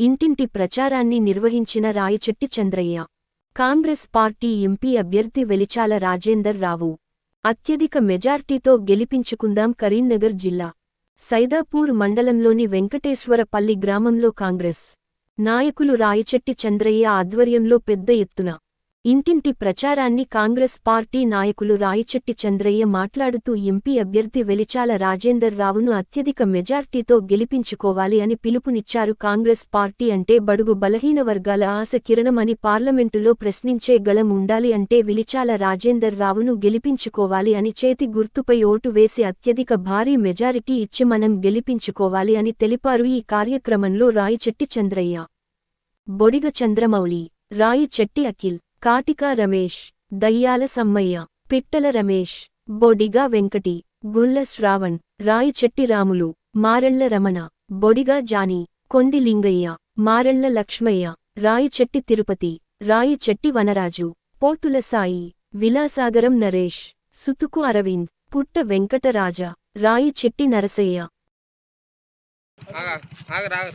ఇంటింటి ప్రచారాన్ని నిర్వహించిన రాయచెట్టి చంద్రయ్య. కాంగ్రెస్ పార్టీ ఎంపీ అభ్యర్థి వెలిచాల రాజేందర్ రావు. అత్యధిక మెజార్టీతో గెలిపించుకుందాం కరీంనగర్ జిల్లా. సైదాపూర్ మండలంలోని వెంకటేశ్వరపల్లి గ్రామంలో కాంగ్రెస్. నాయకులు రాయచెట్టి చంద్రయ్య ఆధ్వర్యంలో పెద్ద ఎత్తున ఇంటింటి ప్రచారాన్ని కాంగ్రెస్ పార్టీ నాయకులు రాయచెట్టి చంద్రయ్య మాట్లాడుతూ ఎంపీ అభ్యర్థి వెలిచాల రాజేందర్ రావును అత్యధిక మెజార్టీతో గెలిపించుకోవాలి అని పిలుపునిచ్చారు కాంగ్రెస్ పార్టీ అంటే బడుగు బలహీన వర్గాల ఆశ కిరణమని పార్లమెంటులో ప్రశ్నించే గళం ఉండాలి అంటే విలిచాల రాజేందర్ రావును గెలిపించుకోవాలి అని చేతి గుర్తుపై ఓటు వేసి అత్యధిక భారీ మెజారిటీ ఇచ్చి మనం గెలిపించుకోవాలి అని తెలిపారు ఈ కార్యక్రమంలో రాయచెట్టి చంద్రయ్య. బొడిగ చంద్రమౌళి రాయి చెట్టి అఖిల్. కాటికా రమేష్ దయ్యాల సమ్మయ్య పిట్టల రమేష్ బొడిగా వెంకటి గుల్ల శ్రావణ్ రాయి చెట్టి రాములు మారెళ్ళ రమణ బొడిగా జాని కొండి లింగయ్య మారెళ్ళ లక్ష్మయ్య రాయి చెట్టి తిరుపతి రాయి చెట్టి వనరాజు పోతుల సాయి విలాసాగరం నరేష్ సుతుకు అరవింద్ పుట్ట వెంకటరాజ రాయి చెట్టి నరసయ్య. ఆగ ఆగరు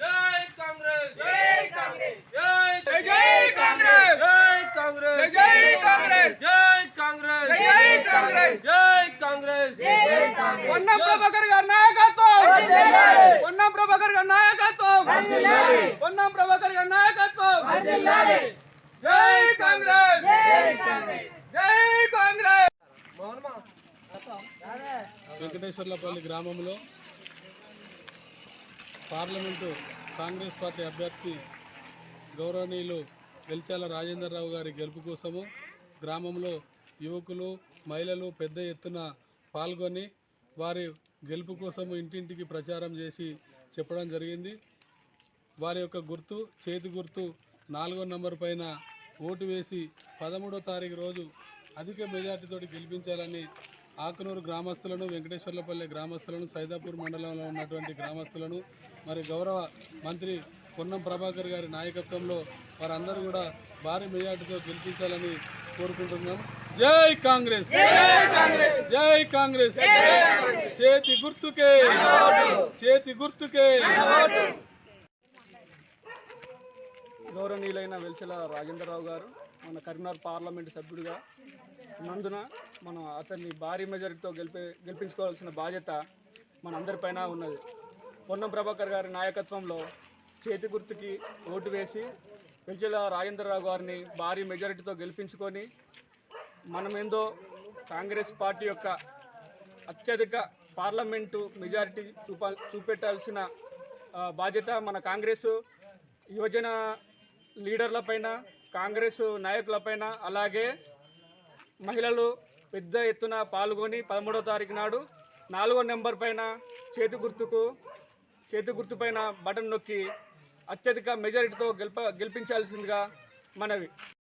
జై కాంగ్రెస్ జై కాంగ్రెస్ జై జై కాంగ్రెస్ జై కాంగ్రెస్ జై కాంగ్రెస్ జై కాంగ్రెస్ జై కాంగ్రెస్. జై కాంగ్రెస్. జై కాంగ్రెస్. పొన్నం ప్రభాకర్ గారి నాయకత్వం. ప్రభాకర్ గారి నాయకత్వం. పొన్నం ప్రభాకర్ గారి నాయకత్వం. జై కాంగ్రెస్. జై కాంగ్రెస్. వెంకటేశ్వర్లపల్లి గ్రామంలో పార్లమెంటు కాంగ్రెస్ పార్టీ అభ్యర్థి గౌరవనీయులు వెల్చాల రాజేందర్రావు గారి గెలుపు కోసము గ్రామంలో యువకులు మహిళలు పెద్ద ఎత్తున పాల్గొని వారి గెలుపు కోసం ఇంటింటికి ప్రచారం చేసి చెప్పడం జరిగింది. వారి యొక్క గుర్తు చేతి గుర్తు నాలుగో నంబర్ పైన ఓటు వేసి పదమూడో తారీఖు రోజు అధిక మెజార్టీతోటి గెలిపించాలని ఆకునూరు గ్రామస్తులను వెంకటేశ్వర్లపల్లి గ్రామస్తులను సైదాపూర్ మండలంలో ఉన్నటువంటి గ్రామస్తులను మరి గౌరవ మంత్రి పొన్నం ప్రభాకర్ గారి నాయకత్వంలో వారందరూ కూడా భారీ మెజార్టీతో గెలిపించాలని కోరుకుంటున్నాం జై కాంగ్రెస్. జై కాంగ్రెస్. చేతి గుర్తుకే. చేతి గుర్తుకే. గౌరవనీయులైన వెల్చెల రాజేంద్రరావు గారు మన కరీంనగర్ పార్లమెంటు సభ్యుడిగా నందున మనం అతన్ని భారీ మెజారిటీతో గెలిపి గెలిపించుకోవాల్సిన బాధ్యత మన అందరిపైన ఉన్నది. పొన్నం ప్రభాకర్ గారి నాయకత్వంలో చేతి గుర్తుకి ఓటు వేసి వెల్చెల రాజేంద్రరావు గారిని భారీ మెజారిటీతో గెలిపించుకొని మనమేందో కాంగ్రెస్ పార్టీ యొక్క అత్యధిక పార్లమెంటు మెజారిటీ చూపా చూపెట్టాల్సిన బాధ్యత మన కాంగ్రెస్ యువజన లీడర్లపైన కాంగ్రెస్ నాయకులపైన అలాగే మహిళలు పెద్ద ఎత్తున పాల్గొని పదమూడో తారీఖు నాడు నాలుగో నెంబర్ పైన చేతి గుర్తుకు చేతి గుర్తుపైన బటన్ నొక్కి అత్యధిక మెజారిటీతో గెలిప గెలిపించాల్సిందిగా మనవి.